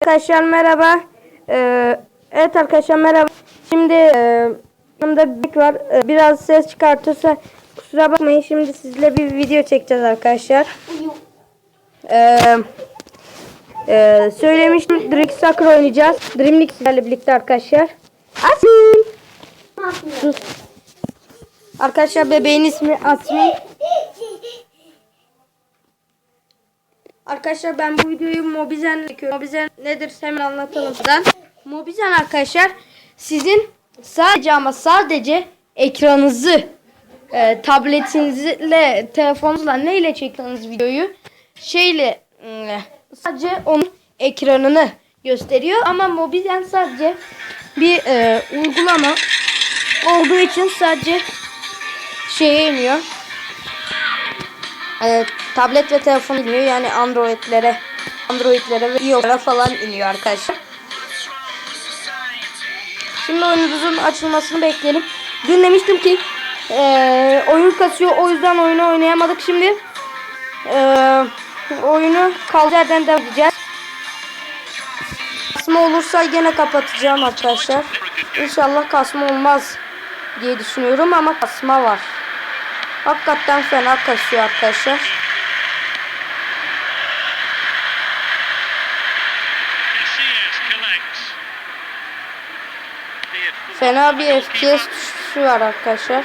Arkadaşlar merhaba. Ee, evet arkadaşlar merhaba. Şimdi e, yanımda var. Ee, biraz ses çıkartırsa kusura bakmayın. Şimdi sizle bir video çekeceğiz arkadaşlar. Ee, e, söylemiştim Dream Soccer oynayacağız. Dream League sizlerle birlikte arkadaşlar. Asmin. Sus. Arkadaşlar bebeğin ismi Asmin. Arkadaşlar ben bu videoyu Mobizen çekiyorum. Mobizen nedir hemen anlatalım. Mobizen arkadaşlar sizin sadece ama sadece ekranınızı e, tabletinizle telefonunuzla neyle çektiğiniz videoyu şeyle e, sadece onun ekranını gösteriyor ama Mobizen sadece bir e, uygulama olduğu için sadece şeye iniyor. E, tablet ve telefon iniyor yani Android'lere Android'lere ve iOS'lara falan iniyor arkadaşlar. Şimdi oyunumuzun açılmasını bekleyelim. Dün demiştim ki e, oyun kasıyor o yüzden oyunu oynayamadık. Şimdi e, oyunu kaldığı yerden devam edeceğiz. Kasma olursa yine kapatacağım arkadaşlar. İnşallah kasma olmaz diye düşünüyorum ama kasma var. Hakikaten fena kasıyor arkadaşlar. Fena bir FPS düşüşü var arkadaşlar.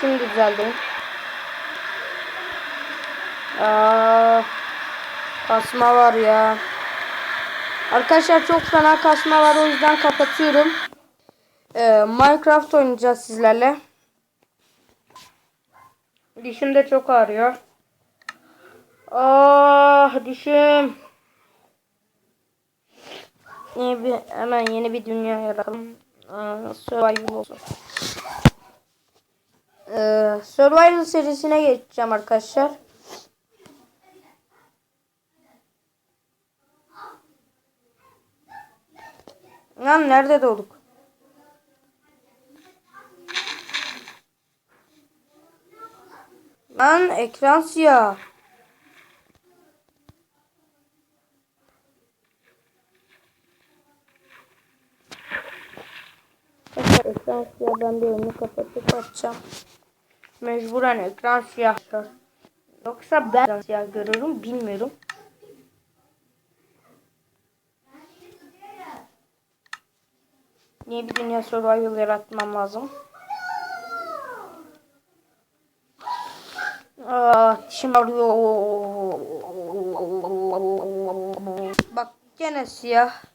Şimdi düzeldi. Aa, kasma var ya. Arkadaşlar çok fena kasma var o yüzden kapatıyorum. Ee, Minecraft oynayacağız sizlerle. Dişim de çok ağrıyor. Ah dişim. Yeni bir, hemen yeni bir dünya yaratalım. Aa, Survival olsun. Ee, Survival serisine geçeceğim arkadaşlar. Lan nerede doğduk? Lan ekran siyah. Arkadaşlar ekran siyah ben bir önünü kapatıp açacağım. Mecburen ekran siyah. Yoksa ben siyah görürüm bilmiyorum. Niye bir dünya survival yaratmam lazım? Aa, dişim ağrıyor. Bak gene siyah.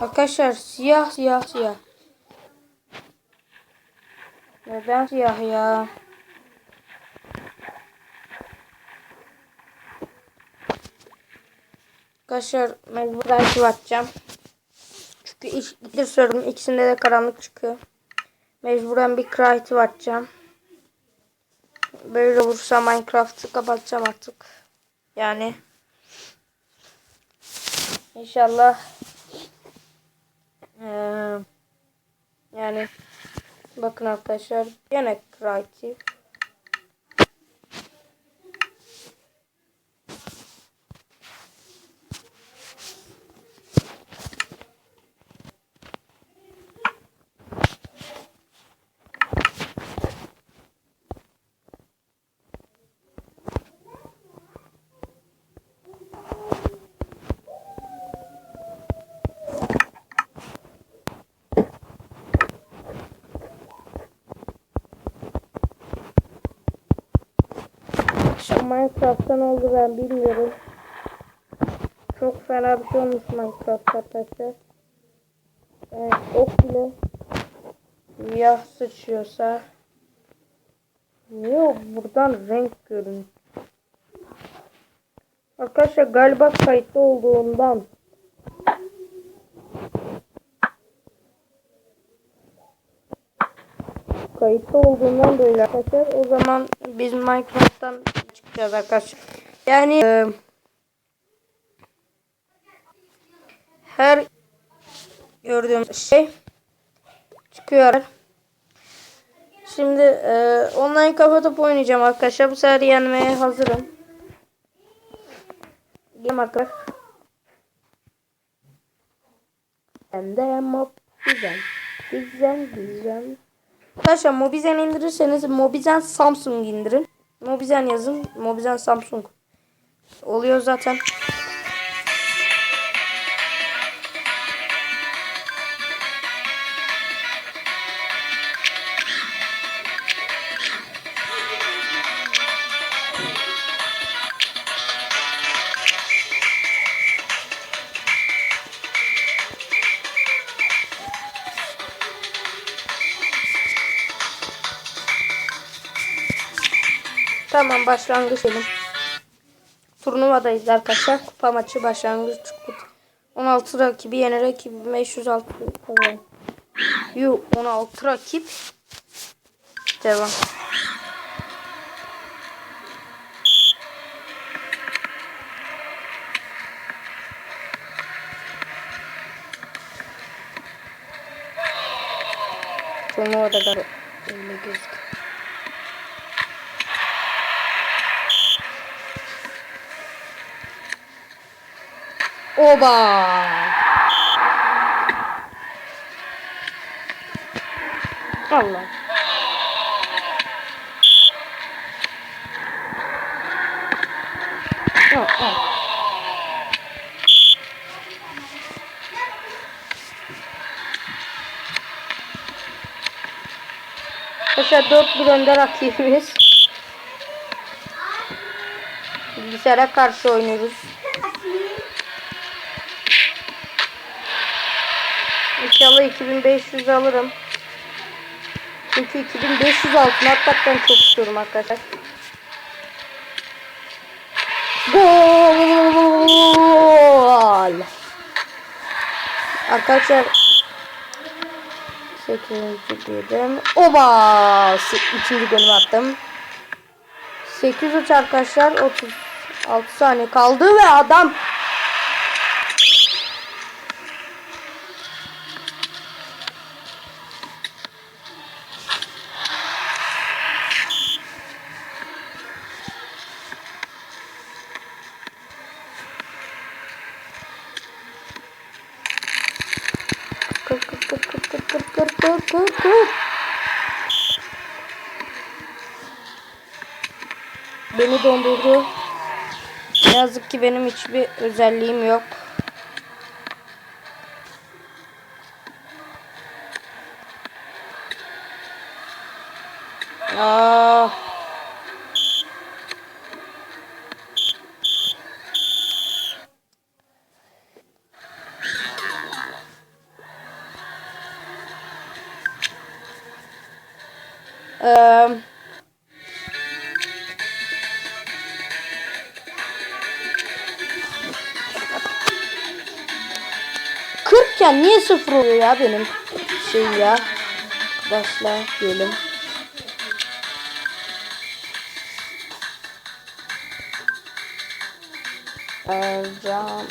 Arkadaşlar siyah siyah siyah. Neden siyah ya? Arkadaşlar mecburen şu atacağım. Çünkü ikidir söyledim ikisinde de karanlık çıkıyor. Mecburen bir creative atacağım. Böyle olursa Minecraft'ı kapatacağım artık. Yani İnşallah ee, yani bakın arkadaşlar gene creative Şu Minecraft'ta ne oldu ben bilmiyorum. Çok fena bir şey olmuş Minecraft arkadaşlar. Yani ok bile siyah sıçıyorsa niye buradan renk görün? Arkadaşlar galiba kayıtlı olduğundan kayıtlı olduğundan böyle arkadaşlar. O zaman biz Minecraft'tan çıkacağız arkadaşlar. Yani e, her gördüğüm şey çıkıyor. Şimdi e, online kapatıp oynayacağım arkadaşlar. Bu sefer yenmeye hazırım. Gelin arkadaşlar. Ben de Mobizen. Güzel güzel. Arkadaşlar Mobizen indirirseniz Mobizen Samsung indirin. Mobizen yazın. Mobizen Samsung. Oluyor zaten. Tamam başlangıç edelim. Turnuvadayız arkadaşlar. Kupa maçı başlangıç. 16 rakibi yenerek 506 evet. Yu 16 rakip. Devam. Turnuvada da öyle gözüküyor. Oba! Allah. Oh, oh. Arkadaşlar 4 bir önde rakibimiz. Bilgisayara karşı oynuyoruz. İnşallah 2500 alırım. Çünkü 2500 altın hakikaten çok istiyorum arkadaşlar. Gol! Arkadaşlar 8. dedim. Oba! İkinci golümü attım. 8 arkadaşlar 36 saniye kaldı ve adam kır kır kır. Beni dondurdu. Yazık ki benim hiçbir özelliğim yok. Aa. Kırkken niye sıfır oluyor ya benim şey ya. Arkadaşlar diyelim. Ercan.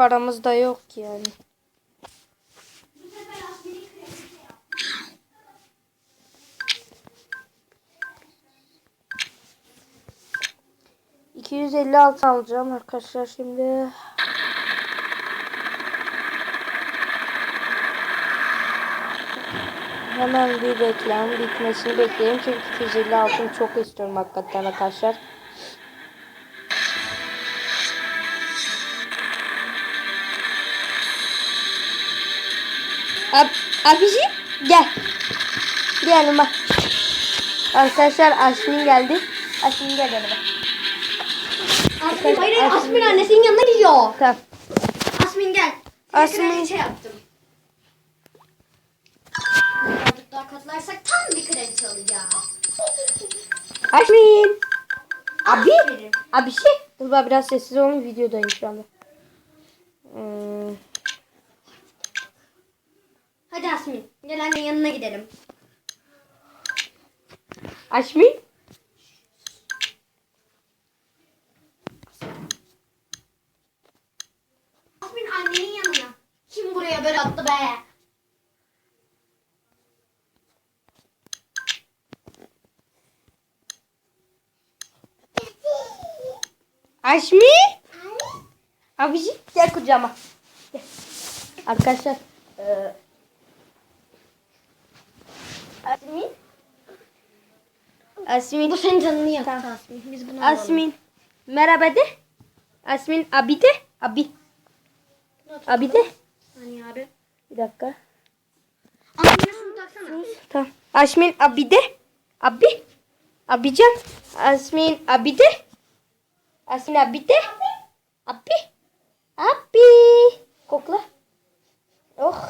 Paramız da yok yani. Altı alacağım arkadaşlar şimdi. Hemen bir reklam bitmesini bekleyelim çünkü 250 altın çok istiyorum hakikaten arkadaşlar. Ab abiciğim gel. Gel bak. Arkadaşlar Aşmin geldi. Aşmin gel yanıma. Asmin, hayır hayır Asmin annesinin yanına gidiyor. Tamam. Asmin gel. Asmin. Şey yaptım. toplarsak tam bir kraliçe alacağız. Asmin. Abi. Abi şey. Dur biraz sessiz olun videodayım şu anda. Hmm. Hadi Asmin. Gel annenin yanına gidelim. Asmin. Asmin annenin yanına. Kim buraya böyle attı be? Asmin. Abicim gel kucağıma. Gel. Arkadaşlar. eee Asmin. Asmin. Bu senin canını yaktı Asmin. Biz bunu alalım. Asmin. Merhaba de. Asmin abi de. Abi. Abi de. Hani abi. Bir dakika. Şunu taksana. Tamam. Asmin abi de. Abi. Abican. Asmin abi de. Asmin abi de. Abi. Abi. Kokla. Oh.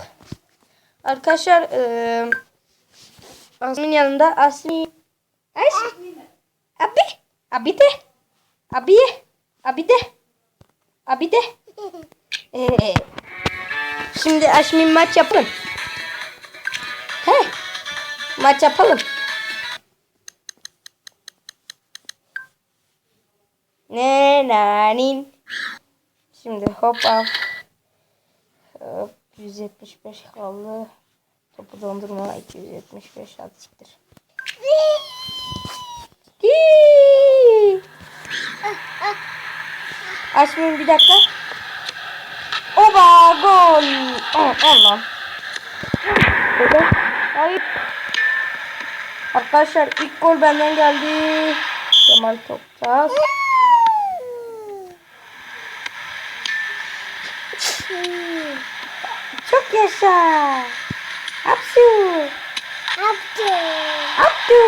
Arkadaşlar eee Asmin yanında Asmin. As. Abi. Abi de. Abi. Abi de. Abi de. Ee, şimdi Asmin maç yapalım. He. Maç yapalım. Ne nanin. Şimdi hop. Hop 175 kaldı. Topu dondurma 275 hadi siktir. Hii. Asmin bir dakika. Oba gol. Oh, Allah. Hayır. Arkadaşlar ilk gol benden geldi. Kemal Topçaz. Çok yaşa. Hapsu. Abdü. Hapsu.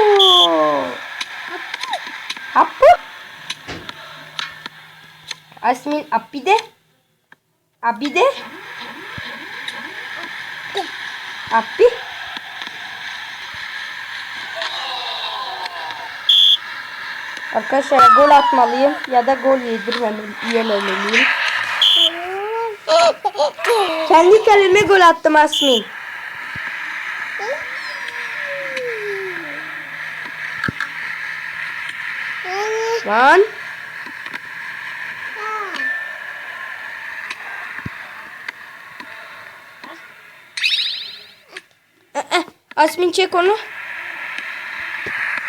Happu. Asmin Abide. Abide. Abi. Arkadaşlar gol atmalıyım ya da gol yedirmem yememeliyim. Kendi kaleme gol attım Asmin. Lan. Eh, eh, Asmin çek onu.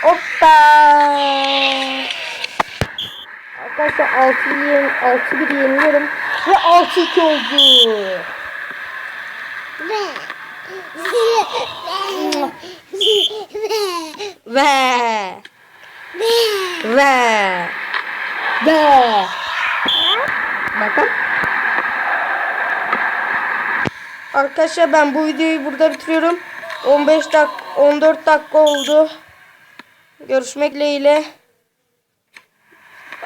Hoppa. Arkadaşlar 6 1 6 1 yeniyorum ve 6 2 oldu. Ve ve ve bakın. Arkadaşlar ben bu videoyu burada bitiriyorum. 15 dak 14 dakika oldu. Görüşmek dileğiyle.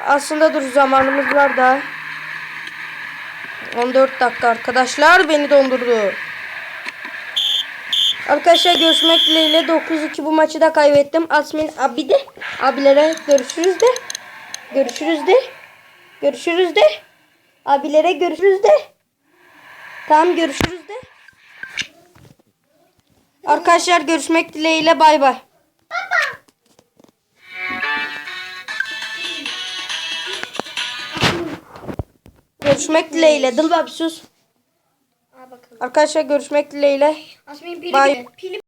Aslında dur zamanımız var daha. 14 dakika arkadaşlar beni dondurdu. Arkadaşlar görüşmek dileğiyle 9-2 bu maçı da kaybettim. Asmin abi de abilere görüşürüz de. Görüşürüz de. Görüşürüz de. Abilere görüşürüz de. Tamam görüşürüz de. Arkadaşlar görüşmek dileğiyle bay bay. Görüşmek dileğiyle. Dıl. Al bakalım. Arkadaşlar görüşmek dileğiyle. Bye. Pili